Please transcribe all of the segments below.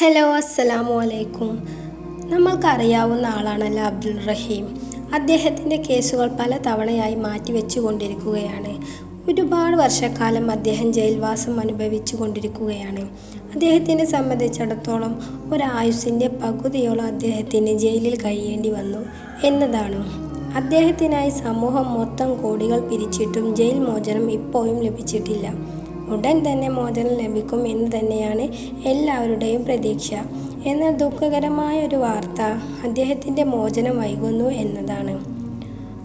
Hello അസ്സലാമു അലൈക്കും. നമ്മൾക്കറിയാവുന്ന ആളാണല്ലോ അബ്ദുൾ റഹീം. അദ്ദേഹത്തിന്റെ കേസുകൾ പല തവണയായി മാറ്റിവെച്ചു കൊണ്ടിരിക്കുകയാണ് ഒരുപാട് വർഷക്കാലം അദ്ദേഹം ജയിൽവാസം അനുഭവിച്ചു കൊണ്ടിരിക്കുകയാണ് അദ്ദേഹത്തിനെ സംബന്ധിച്ചിടത്തോളം ഒരായുസിന്റെ പകുതിയോളം അദ്ദേഹത്തിന് ജയിലിൽ കഴിയേണ്ടി വന്നു എന്നതാണ്. അദ്ദേഹത്തിനായി സമൂഹം മൊത്തം കോടികൾ പിരിച്ചിട്ടും ജയിൽ മോചനം ഇപ്പോഴും ലഭിച്ചിട്ടില്ല. ഉടൻ തന്നെ മോചനം ലഭിക്കും എന്ന് തന്നെയാണ് എല്ലാവരുടെയും പ്രതീക്ഷ. എന്നാൽ ദുഃഖകരമായ ഒരു വാർത്ത അദ്ദേഹത്തിന്റെ മോചനം വൈകുന്നു എന്നതാണ്.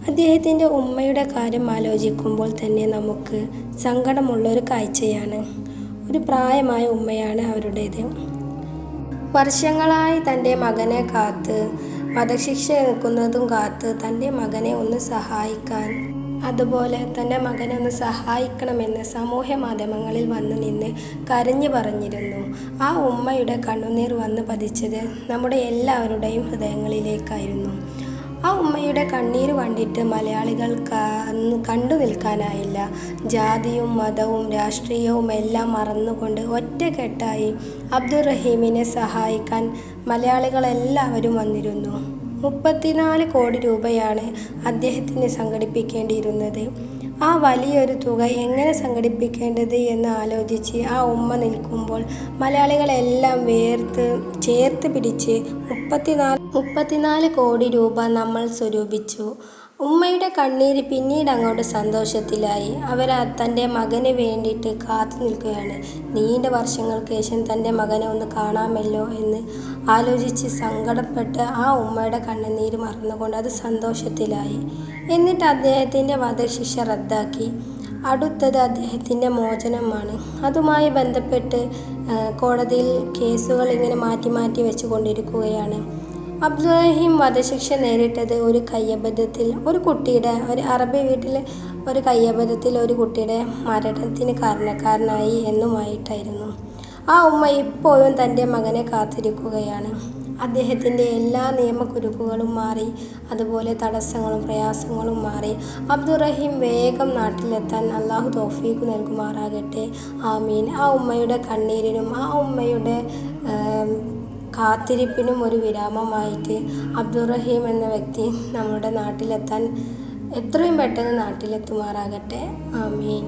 അദ്ദേഹത്തിന്റെ ഉമ്മയുടെ കാര്യം ആലോചിക്കുമ്പോൾ തന്നെ നമുക്ക് സങ്കടമുള്ളൊരു കാഴ്ചയാണ്. ഒരു പ്രായമായ ഉമ്മയാണ് അവരുടേത്. വർഷങ്ങളായി തന്റെ മകനെ കാത്ത് വധശിക്ഷ നിൽക്കുന്നതും കാത്ത് തന്റെ മകനെ ഒന്ന് സഹായിക്കാൻ അതുപോലെ തന്റെ മകനൊന്ന് സഹായിക്കണമെന്ന് സമൂഹ മാധ്യമങ്ങളിൽ വന്നു നിന്ന് കരഞ്ഞു പറഞ്ഞിരുന്നു. ആ ഉമ്മയുടെ കണ്ണുനീർ വന്ന് പതിച്ചത് നമ്മുടെ എല്ലാവരുടെയും ഹൃദയങ്ങളിലേക്കായിരുന്നു. ആ ഉമ്മയുടെ കണ്ണീര് കണ്ടിട്ട് മലയാളികൾ കണ്ടു നിൽക്കാനായില്ല. ജാതിയും മതവും രാഷ്ട്രീയവും എല്ലാം മറന്നുകൊണ്ട് ഒറ്റക്കെട്ടായി അബ്ദുറഹീമിനെ സഹായിക്കാൻ മലയാളികളെല്ലാവരും വന്നിരുന്നു. മുപ്പത്തിനാല് കോടി രൂപയാണ് അദ്ദേഹത്തിന് സംഘടിപ്പിക്കേണ്ടിയിരുന്നത്. ആ വലിയൊരു തുക എങ്ങനെ സംഘടിപ്പിക്കേണ്ടത് എന്ന് ആലോചിച്ച് ആ ഉമ്മ നിൽക്കുമ്പോൾ മലയാളികളെല്ലാം വേർത്ത് ചേർത്ത് പിടിച്ച് മുപ്പത്തിനാല് മുപ്പത്തിനാല് കോടി രൂപ നമ്മൾ സ്വരൂപിച്ചു. ഉമ്മയുടെ കണ്ണീര് പിന്നീട് അങ്ങോട്ട് സന്തോഷത്തിലായി. അവർ തന്റെ മകന് വേണ്ടിയിട്ട് കാത്തു നിൽക്കുകയാണ്. നീണ്ട വർഷങ്ങൾക്ക് ശേഷം തന്റെ മകനെ ഒന്ന് കാണാമല്ലോ എന്ന് ആലോചിച്ച് സങ്കടപ്പെട്ട് ആ ഉമ്മയുടെ കണ്ണുനീര് മറന്നുകൊണ്ട് അത് സന്തോഷത്തിലായി. എന്നിട്ട് അദ്ദേഹത്തിന്റെ വധശിക്ഷ റദ്ദാക്കി. അടുത്തത് അദ്ദേഹത്തിന്റെ മോചനമാണ്. അതുമായി ബന്ധപ്പെട്ട് കോടതിയിൽ കേസുകൾ ഇങ്ങനെ മാറ്റി മാറ്റി വെച്ചുകൊണ്ടിരിക്കുകയാണ്. അബ്ദുറഹീം വധശിക്ഷ നേരിട്ടത് ഒരു കയ്യബദ്ധത്തിൽ ഒരു കുട്ടിയുടെ ഒരു അറബി വീട്ടിൽ ഒരു കയ്യബദ്ധത്തിൽ ഒരു കുട്ടിയുടെ മരണത്തിന് കാരണക്കാരനായി എന്നുമായിട്ടായിരുന്നു. ആ ഉമ്മ ഇപ്പോഴും തന്റെ മകനെ കാത്തിരിക്കുകയാണ്. അദ്ദേഹത്തിന്റെ എല്ലാ നിയമക്കുരുക്കുകളും മാറി അതുപോലെ തടസ്സങ്ങളും പ്രയാസങ്ങളും മാറി. അബ്ദുറഹീം വേഗം നാട്ടിലെത്താൻ അള്ളാഹു തോഫീക്ക് നൽകുമാറാകട്ടെ. ആമീൻ. ആ ഉമ്മയുടെ കണ്ണീരിനും ആ ഉമ്മയുടെ കാത്തിരിപ്പിനും ഒരു വിരാമമായിട്ട് അബ്ദുറഹീം എന്ന വ്യക്തി നമ്മുടെ നാട്ടിലെത്താൻ എത്രയും പെട്ടെന്ന് നാട്ടിലെത്തുമാറാകട്ടെ. ആമീൻ.